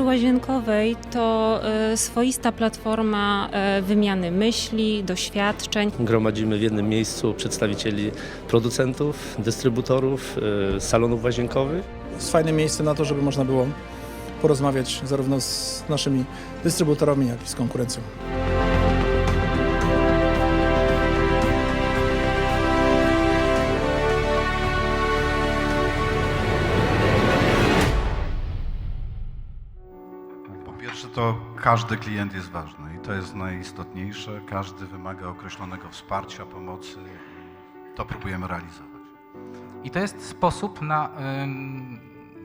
Branży łazienkowej to e, swoista platforma e, wymiany myśli, doświadczeń. Gromadzimy w jednym miejscu przedstawicieli producentów, dystrybutorów, y, salonów łazienkowych. jest fajne miejsce na to, żeby można było porozmawiać zarówno z naszymi dystrybutorami, jak i z konkurencją. To każdy klient jest ważny i to jest najistotniejsze. Każdy wymaga określonego wsparcia, pomocy. To próbujemy realizować. I to jest sposób na,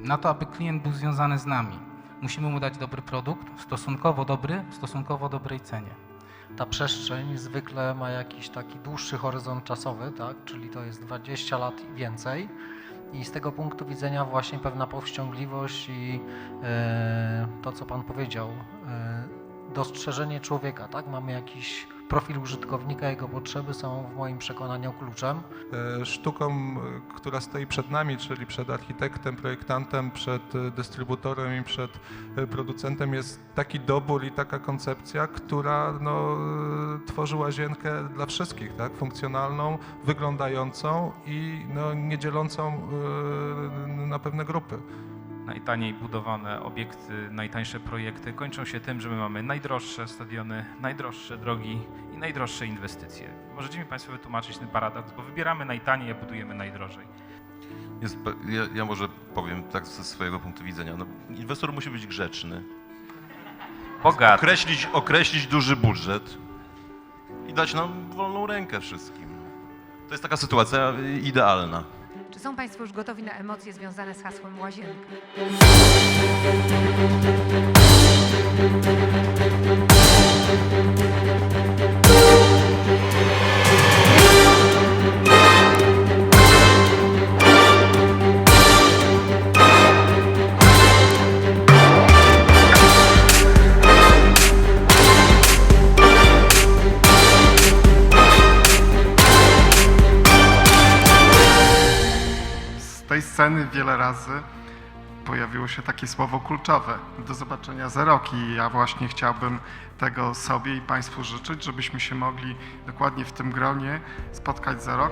na to, aby klient był związany z nami. Musimy mu dać dobry produkt, stosunkowo dobry, w stosunkowo dobrej cenie. ta przestrzeń zwykle ma jakiś taki dłuższy horyzont czasowy, tak? czyli to jest 20 lat i więcej. I z tego punktu widzenia właśnie pewna powściągliwość i e, to, co Pan powiedział, e, dostrzeżenie człowieka, tak? Mamy jakiś profil użytkownika, jego potrzeby są w moim przekonaniu kluczem. E, sztuką, e, która stoi przed nami, czyli przed architektem, projektantem, przed e, dystrybutorem i przed producentem jest taki dobór i taka koncepcja, która no, tworzy łazienkę dla wszystkich, tak? funkcjonalną, wyglądającą i no, nie dzielącą e, na pewne grupy. Najtaniej budowane obiekty, najtańsze projekty kończą się tym, że my mamy najdroższe stadiony, najdroższe drogi i najdroższe inwestycje. Możecie mi Państwo wytłumaczyć ten paradoks, bo wybieramy najtaniej, a budujemy najdrożej. Jest, ja, ja może powiem tak ze swojego punktu widzenia. No, inwestor musi być grzeczny, Bogaty. określić, określić duży budżet i dać nam wolną rękę wszystkim. To jest taka sytuacja idealna. Są Państwo już gotowi na emocje związane z hasłem łazienka? Tej sceny wiele razy pojawiło się takie słowo kluczowe. Do zobaczenia za rok i ja właśnie chciałbym tego sobie i Państwu życzyć, żebyśmy się mogli dokładnie w tym gronie spotkać za rok.